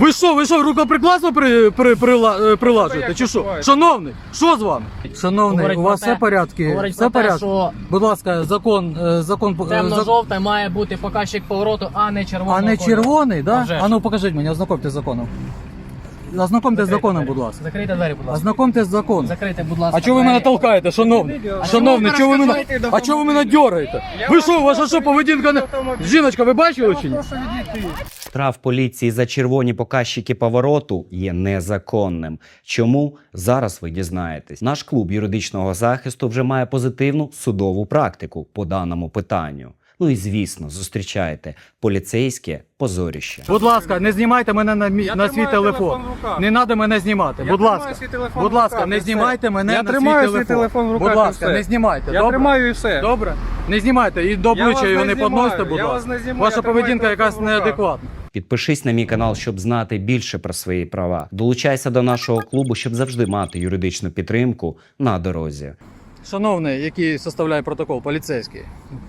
Ви що, ви що, рукоприкладство при, при, прила- е, прилажуєте, чи що? Шановний, що з вами? Шановний, Говорить у вас про те- все порядки? говорить Все про те, порядки? що Будь ласка, закон, е, закон, е, зак- темно-жовте має бути показчик повороту, а не червоного а не кольору. червоний, А да? вже ж. А ну покажіть мені, ознакомте з законом. Ознакомте з законом, будь ласка. Закрийте двері, будь ласка. Ознакомте з законом. Закрийте, будь ласка. А чого ви мене толкаєте, шановний? Шановний, чого ви мене, а чого ви мене дергаєте? Ви що, ваша що поведінка не... Жіночка, ви бачили чи ні? Штраф поліції за червоні показчики повороту є незаконним. Чому зараз ви дізнаєтесь? Наш клуб юридичного захисту вже має позитивну судову практику по даному питанню. Ну і звісно, зустрічаєте поліцейське позоріще. Будь ласка, не знімайте мене на, мі... На свій телефон. Не треба мене знімати. Я Будь ласка. Будь ласка, не знімайте мене Я на тримаю свій телефон. телефон в руках, Будь ласка, не знімайте. Я добре? тримаю і все. Добре? Не знімайте. І до обличчя його не подносите, будь я ласка. вас не Ваша поведінка якась неадекватна. Підпишись на мій канал, щоб знати більше про свої права. Долучайся до нашого клубу, щоб завжди мати юридичну підтримку на дорозі. Шановний, який составляє протокол, поліцейський.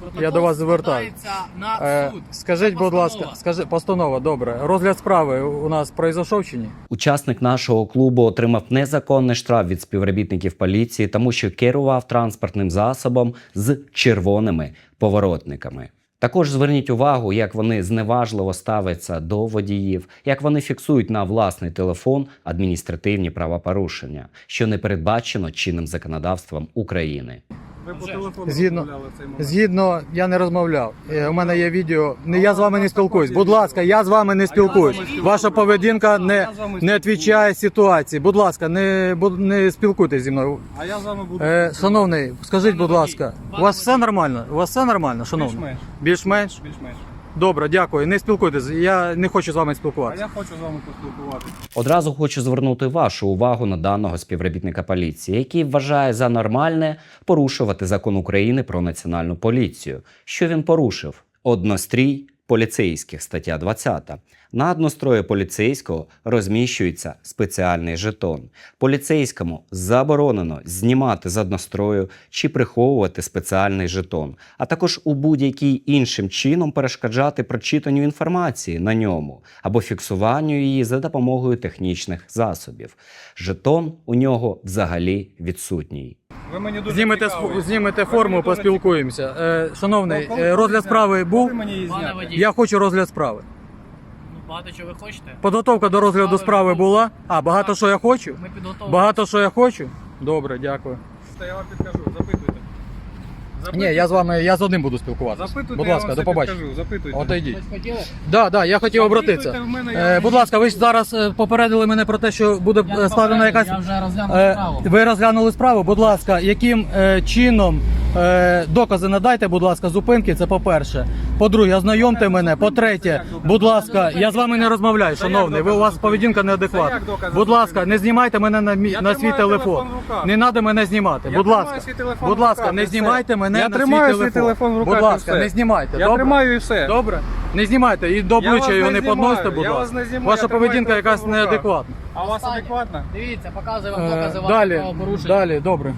Протокол Я до вас звертаюся. на Е, суд. скажіть, будь ласка, скажи, постанова, добре. Розгляд справи у нас пройшов чи ні? Учасник нашого клубу отримав незаконний штраф від співробітників поліції, тому що керував транспортним засобом з червоними поворотниками. Також зверніть увагу, як вони зневажливо ставляться до водіїв, як вони фіксують на власний телефон адміністративні правопорушення, що не передбачено чинним законодавством України. Ви по телефону Згідно- розмовляли в цей момент. Згідно, я не розмовляв. Е, У мене є відео. Не я з вами не спілкуюсь. Будь ласка, я з вами не спілкуюсь. Ваша поведінка не, не відповідає ситуації. Будь ласка, не, не спілкуйтесь зі мною. А я з вами буду. Е, шановний, скажіть, будь ласка, у вас все нормально? У вас все нормально, шановний? Більш-менш. Більш-менш? Більш-менш. Добре, дякую. Не спілкуйтесь. Я не хочу з вами А спілкуватися. я хочу з вами поспілкуватися. Одразу хочу звернути вашу увагу на даного співробітника поліції, який вважає за нормальне порушувати закон України про національну поліцію. Що він порушив? Однострій поліцейських, стаття 20. На однострої поліцейського розміщується спеціальний жетон. Поліцейському заборонено знімати з однострою чи приховувати спеціальний жетон, а також у будь-який іншим чином перешкоджати прочитанню інформації на ньому або фіксуванню її за допомогою технічних засобів. Жетон у нього взагалі відсутній. Ви мені дуже Знімете, цікаві. знімете форму, мені дуже поспілкуємося. Е, шановний, е, розгляд справи був. Мені її Пане зняти? водій. Я хочу розгляд справи. Ну, багато чого ви хочете? Підготовка до розгляду справи була. А, багато що я хочу? Ми підготовили. Багато що я хочу? Добре, дякую. Та Я вам підкажу, запитуйте. Ні, я з вами, я з одним буду спілкуватися. Запитуйте, Будь я ласка, вам до все побачення. підкажу, запитуйте. Отойдіть. Да, да, я хотів Запитуйте обратитися. в мене, я Е, вам будь ласка, ви ж зараз е, попередили мене про те, що буде е, складена якась. Я вже розглянув Е, справу. ви розглянули справу. Будь ласка, яким е, чином е, докази надайте, будь ласка, зупинки. Це по-перше. По-друге, ознайомте мене. По-третє, будь ласка, я з вами не розмовляю, шановний. Ви у вас поведінка неадекватна. Будь ласка, не знімайте мене на мій на свій телефон. телефон. Не треба мене знімати. Будь ласка, будь ласка, не знімайте мене Я на тримаю свій свій телефон. телефон в руках, Будь ласка, не знімайте. Я тримаю і все. Добре, не знімайте і до Я обличчя його не подносите, будь я вас ласка. не Ваша я поведінка якась неадекватна. А у вас Останнє. адекватно? Дивіться, показую вам Е, докази вашого Далі, далі, добре.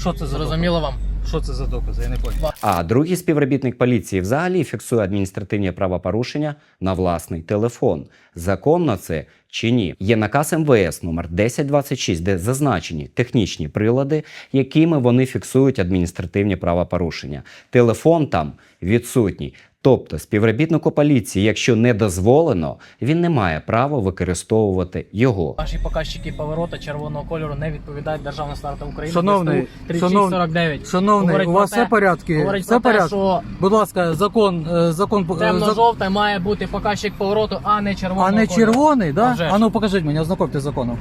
Що це Зрозуміло вам? Що це за докази? Я не понял. А другий співробітник поліції взагалі фіксує адміністративні правопорушення на власний телефон. Законно це чи ні? Є наказ МВС номер 1026, де зазначені технічні прилади, якими вони фіксують адміністративні правопорушення. Телефон там відсутній. Тобто співробітнику поліції, якщо не дозволено, він не має права використовувати його. Ваші показчики поворота червоного кольору не відповідають державним стандартам України. Шановний, ДСТУ шановний, 3649. Шановний, Говорить у вас те- все порядки? Говорить Все про те, порядки? що Будь ласка, закон, е, закон, е, зак- темно-жовте має бути показчик повороту, а не червоного а не кольору. червоний, да? вже ж. А ну покажіть мені, ознакомте з законом.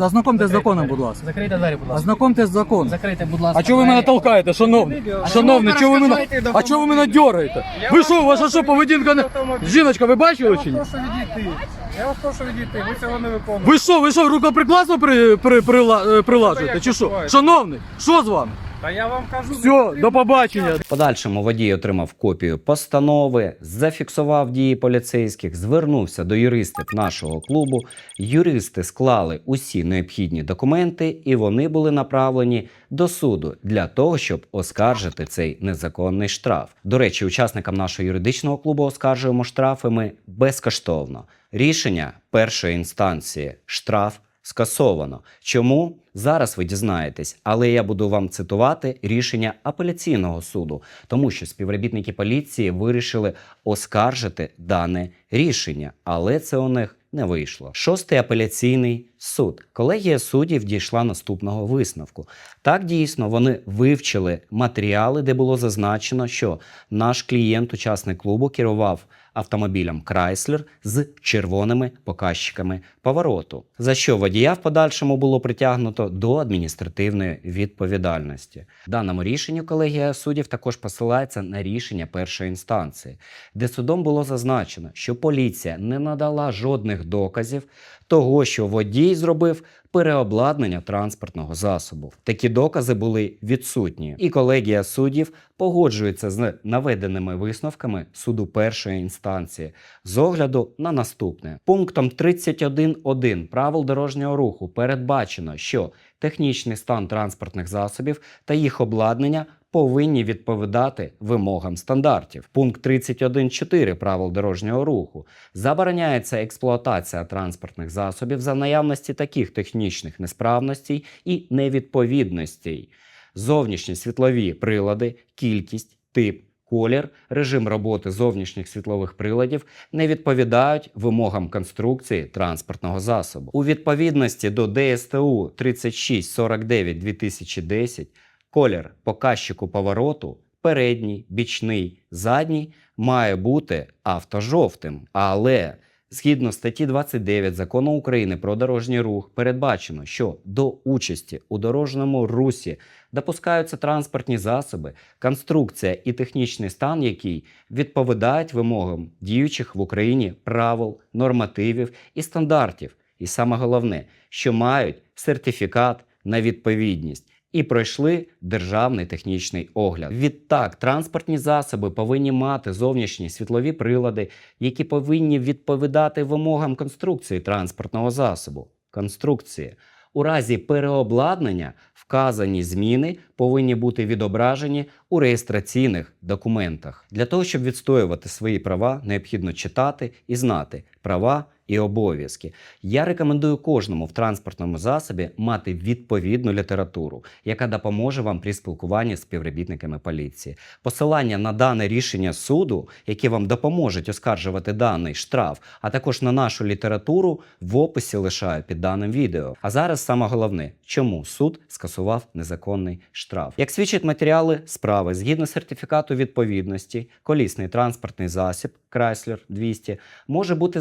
Ознакомте з законом, будь ласка. Закрийте двері, будь ласка. Ознакомте з законом. Закрийте, будь ласка. А чого ви мене толкаєте, шановний? Шановний, чого ви мене, а чого ви мене дергаєте? Ви що, ваша що поведінка не... Жіночка, ви бачили чи ні? прошу відійти. Я вас прошу відійти, ви цього не виконуєте. Ви що, ви що, рукоприкладство при, при, прила, е, прилажуєте, чи що? Шановний, що з вами? Та я вам кажу, Все, до побачення. В Подальшому водій отримав копію постанови, зафіксував дії поліцейських, звернувся до юристів нашого клубу. Юристи склали усі необхідні документи, і вони були направлені до суду для того, щоб оскаржити цей незаконний штраф. До речі, учасникам нашого юридичного клубу оскаржуємо штрафи ми безкоштовно. Рішення першої інстанції штраф скасовано. Чому? Зараз ви дізнаєтесь, але я буду вам цитувати рішення апеляційного суду, тому що співробітники поліції вирішили оскаржити дане рішення, але це у них не вийшло. Шостий апеляційний суд. Колегія суддів дійшла наступного висновку. Так дійсно вони вивчили матеріали, де було зазначено, що наш клієнт, учасник клубу, керував автомобілем Chrysler з червоними показчиками повороту, за що водія в подальшому було притягнуто до адміністративної відповідальності. Даному рішенню колегія суддів також посилається на рішення першої інстанції, де судом було зазначено, що поліція не надала жодних доказів того, що водій зробив переобладнання транспортного засобу. Такі докази були відсутні, і колегія суддів погоджується з наведеними висновками суду першої інстанції з огляду на наступне. Пунктом 31.1 правил дорожнього руху передбачено, що технічний стан транспортних засобів та їх обладнання повинні відповідати вимогам стандартів. Пункт 31.4 правил дорожнього руху забороняється експлуатація транспортних засобів за наявності таких технічних несправностей і невідповідностей. Зовнішні світлові прилади, кількість, тип, колір, режим роботи зовнішніх світлових приладів не відповідають вимогам конструкції транспортного засобу. У відповідності до ДСТУ 3649 2010 колір показчику повороту передній, бічний, задній має бути автожовтим. Але згідно статті 29 закону України про дорожній рух передбачено, що до участі у дорожньому русі допускаються транспортні засоби, конструкція і технічний стан, який відповідають вимогам діючих в Україні правил, нормативів і стандартів. І саме головне, що мають сертифікат на відповідність. І пройшли державний технічний огляд. Відтак, транспортні засоби повинні мати зовнішні світлові прилади, які повинні відповідати вимогам конструкції транспортного засобу. Конструкції. У разі переобладнання вказані зміни повинні бути відображені у реєстраційних документах. Для того, щоб відстоювати свої права, необхідно читати і знати права і обов'язки. Я рекомендую кожному в транспортному засобі мати відповідну літературу, яка допоможе вам при спілкуванні з співробітниками поліції. Посилання на дане рішення суду, які вам допоможуть оскаржувати даний штраф, а також на нашу літературу в описі лишаю під даним відео. А зараз саме головне, чому суд скасував незаконний штраф. Як свідчать матеріали справи, згідно сертифікату відповідності, колісний транспортний засіб Chrysler 200 може бути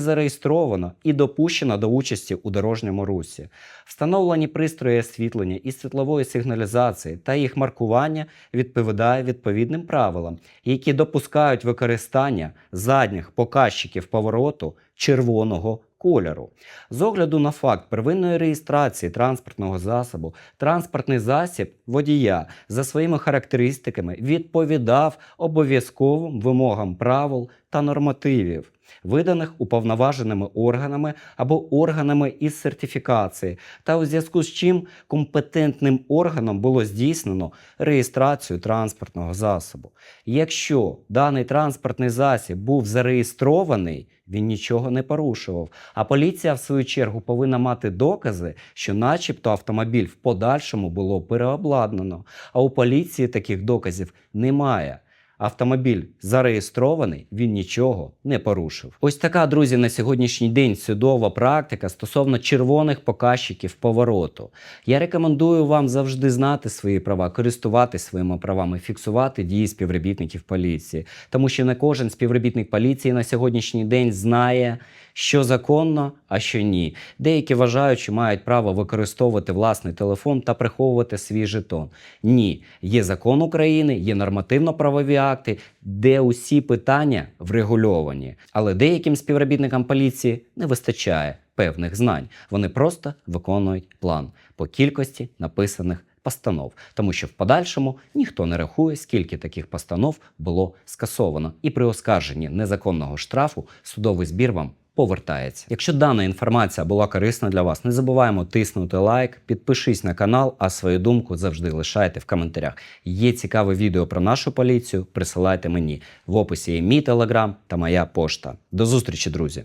зареєстровано і допущено до участі у дорожньому русі. Встановлені пристрої освітлення і світлової сигналізації та їх маркування відповідає відповідним правилам, які допускають використання задніх показчиків повороту червоного кольору. З огляду на факт первинної реєстрації транспортного засобу, транспортний засіб водія за своїми характеристиками відповідав обов'язковим вимогам правил та нормативів, виданих уповноваженими органами або органами із сертифікації, та у зв'язку з чим компетентним органом було здійснено реєстрацію транспортного засобу. Якщо даний транспортний засіб був зареєстрований, він нічого не порушував. А поліція, в свою чергу, повинна мати докази, що, начебто, автомобіль в подальшому було переобладнано. А у поліції таких доказів немає. Автомобіль зареєстрований, він нічого не порушив. Ось така, друзі, на сьогоднішній день судова практика стосовно червоних показчиків повороту. Я рекомендую вам завжди знати свої права, користуватися своїми правами, фіксувати дії співробітників поліції, тому що не кожен співробітник поліції на сьогоднішній день знає, що законно, а що ні. Деякі вважають, що мають право використовувати власний телефон та приховувати свій жетон. Ні, є закон України, є нормативно-правові акти, де усі питання врегульовані. Але деяким співробітникам поліції не вистачає певних знань. Вони просто виконують план по кількості написаних постанов, тому що в подальшому ніхто не рахує, скільки таких постанов було скасовано, і при оскарженні незаконного штрафу судовий збір вам повертається. Якщо дана інформація була корисна для вас, не забуваємо тиснути лайк, підпишись на канал, а свою думку завжди лишайте в коментарях. Є цікаве відео про нашу поліцію. Присилайте мені в описі є мій телеграм та моя пошта. До зустрічі, друзі!